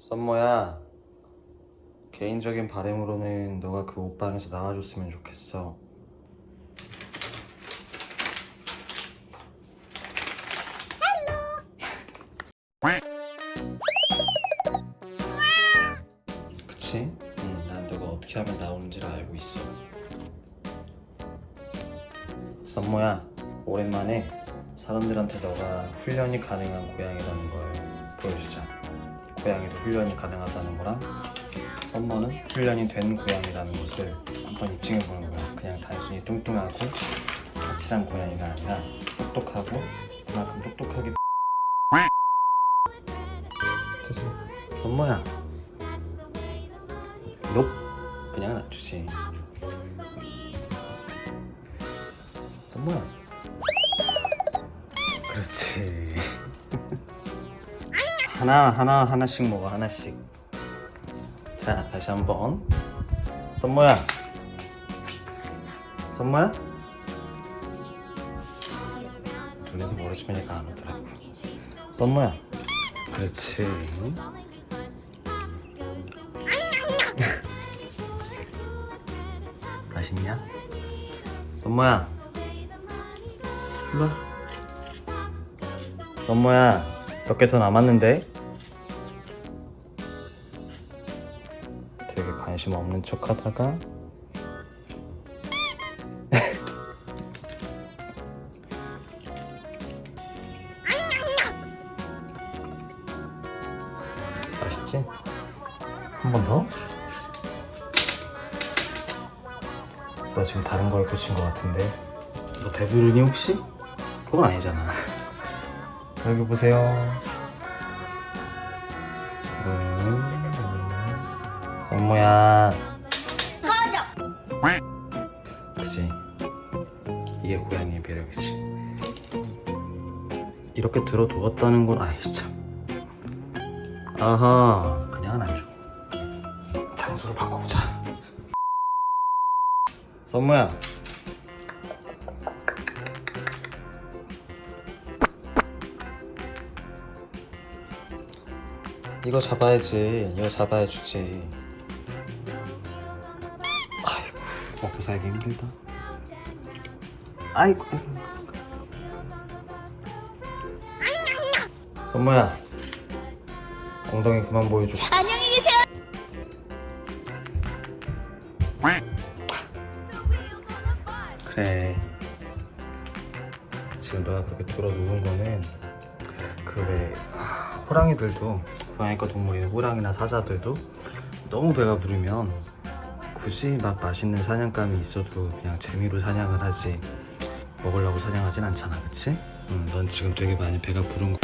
썸머야 개인적인 바람으로는 너가 그 옷방에서 나와줬으면 좋겠어. 그치? 응, 난 너가 어떻게 하면 나오는지를 알고 있어. 썸머야 오랜만에 사람들한테 너가 훈련이 가능한 고양이라는 걸 보여주자 고양이도 훈련이 가능하다는 거랑 썸머는 훈련이 된 고양이라는 것을 한번 입증해 보는 거야. 그냥 단순히 뚱뚱하고 까칠한 고양이가 아니라 똑똑하고 그만큼 똑똑하게 썸머야. 너 그냥 놔주지. 썸머야. 그렇지 하나 하나 하나씩 먹어 하나씩. 자 다시 한번. 선모야. 선모야? 눈에서 멀어지니까 안 오더라고. 선모야. 그렇지. 맛있냐? 선모야. 일로 와. 선모야 몇 개 더 남았는데 되게 관심 없는 척 하다가 맛있지? 한 번 더? 너 지금 다른 걸 꽂힌 것 같은데 너 배부르니 혹시? 그건 아니잖아 여기 보세요 썸모야. 그지? 이게 고양이의 매력이지. 이렇게 들어두었다는 건 아이 참. 아하 그냥은 안줘. 장소를 바꿔보자. 썸모야. 이거 잡아야지. 이거 잡아야 주지 아이고 먹고 살기 힘들다 아이고 아이고 아이고. 선모야 엉덩이 그만 보여주고 안녕히 계세요. 그래 지금 너가 그렇게 들어 누운 거는 그왜 호랑이들도 고양이과 동물인 호랑이나 사자들도 너무 배가 부르면 굳이 막 맛있는 사냥감이 있어도 그냥 재미로 사냥을 하지 먹으려고 사냥하진 않잖아 그치? 응, 넌 지금 되게 많이 배가 부른 거